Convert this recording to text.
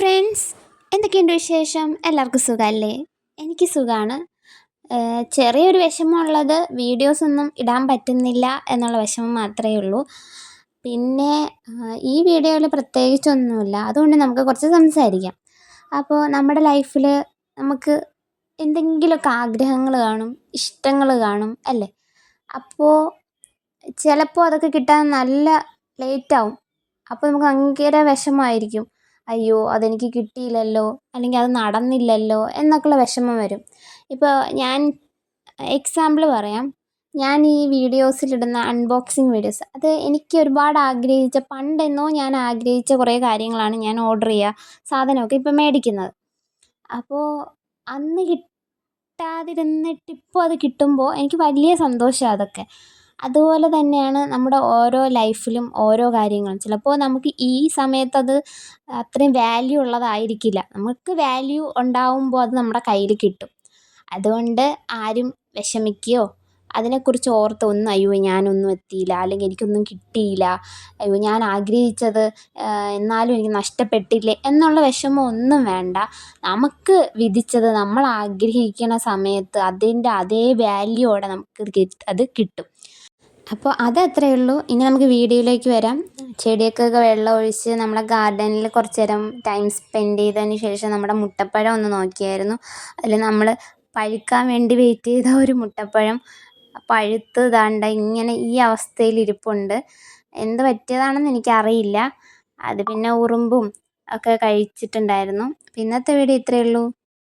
Friends എന്തൊക്കെയുണ്ട് വിശേഷം? എല്ലാവർക്കും സുഖമല്ലേ? എനിക്ക് സുഖമാണ്. ചെറിയൊരു വിഷമമുള്ളത് വീഡിയോസ് ഒന്നും ഇടാൻ പറ്റുന്നില്ല എന്നുള്ള വിഷമം മാത്രമേ ഉള്ളൂ. പിന്നെ ഈ വീഡിയോയിൽ പ്രത്യേകിച്ചൊന്നുമില്ല. അതുകൊണ്ട് നമുക്ക് കുറച്ച് സംസാരിക്കാം. അപ്പോൾ നമ്മുടെ ലൈഫിൽ നമുക്ക് എന്തെങ്കിലുമൊക്കെ ആഗ്രഹങ്ങൾ കാണും ഇഷ്ടങ്ങൾ കാണും അല്ലേ? അപ്പോൾ ചിലപ്പോൾ അതൊക്കെ കിട്ടാൻ നല്ല ലേറ്റാവും. അപ്പോൾ നമുക്ക് ഭയങ്കര വിഷമമായിരിക്കും. അയ്യോ അതെനിക്ക് കിട്ടിയില്ലല്ലോ അല്ലെങ്കിൽ അത് നടന്നില്ലല്ലോ എന്നൊക്കെയുള്ള വിഷമം വരും. ഇപ്പോൾ ഞാൻ എക്സാമ്പിൾ പറയാം. ഞാൻ ഈ വീഡിയോസിലിടുന്ന അൺബോക്സിങ് വീഡിയോസ് അത് എനിക്ക് ഒരുപാട് ആഗ്രഹിച്ച പണ്ടെന്നോ ഞാൻ ആഗ്രഹിച്ച കുറേ കാര്യങ്ങളാണ് ഞാൻ ഓർഡർ ചെയ്യുക സാധനമൊക്കെ ഇപ്പം മേടിക്കുന്നത്. അപ്പോൾ അന്ന് കിട്ടാതിരുന്നിട്ട് ഇപ്പോൾ അത് കിട്ടുമ്പോൾ എനിക്ക് വലിയ സന്തോഷമാണ് അതൊക്കെ. അതുപോലെ തന്നെയാണ് നമ്മുടെ ഓരോ ലൈഫിലും ഓരോ കാര്യങ്ങളും. ചിലപ്പോൾ നമുക്ക് ഈ സമയത്തത് അത്രയും വാല്യൂ ഉള്ളതായിരിക്കില്ല. നമുക്ക് വാല്യൂ ഉണ്ടാവുമ്പോൾ അത് നമ്മുടെ കയ്യിൽ കിട്ടും. അതുകൊണ്ട് ആരും വിഷമിക്കുകയോ അതിനെക്കുറിച്ച് ഓർത്ത് ഒന്നും അയ്യോ ഞാനൊന്നും എത്തിയില്ല അല്ലെങ്കിൽ എനിക്കൊന്നും കിട്ടിയില്ല അയ്യോ ഞാൻ ആഗ്രഹിച്ചത് എന്നാലും എനിക്ക് നഷ്ടപ്പെട്ടില്ലേ എന്നുള്ള വിഷമം ഒന്നും വേണ്ട. നമുക്ക് വിധിച്ചത് നമ്മൾ ആഗ്രഹിക്കുന്ന സമയത്ത് അതിന്റെ അതേ വാല്യൂയോടെ നമുക്ക് അത് കിട്ടും. അപ്പോൾ അത് അത്രയേ ഉള്ളൂ. ഇനി നമുക്ക് വീഡിയോയിലേക്ക് വരാം. ചെടിയൊക്കെ വെള്ളം ഒഴിച്ച് നമ്മളെ ഗാർഡനിൽ കുറച്ച് നേരം ടൈം സ്പെൻഡ് ചെയ്തതിന് ശേഷം നമ്മുടെ മുട്ടപ്പഴം ഒന്ന് നോക്കിയായിരുന്നു. അതിൽ നമ്മൾ പഴുക്കാൻ വേണ്ടി വെയിറ്റ് ചെയ്ത ഒരു മുട്ടപ്പഴം പഴുത്ത് ദാണ്ട ഇങ്ങനെ ഈ അവസ്ഥയിൽ ഇരിപ്പുണ്ട്. എന്ത് പറ്റിയതാണെന്ന് എനിക്കറിയില്ല. അത് പിന്നെ ഉറുമ്പും ഒക്കെ കഴിച്ചിട്ടുണ്ടായിരുന്നു. ഇന്നത്തെ വീഡിയോ ഇത്രയേ ഉള്ളൂ.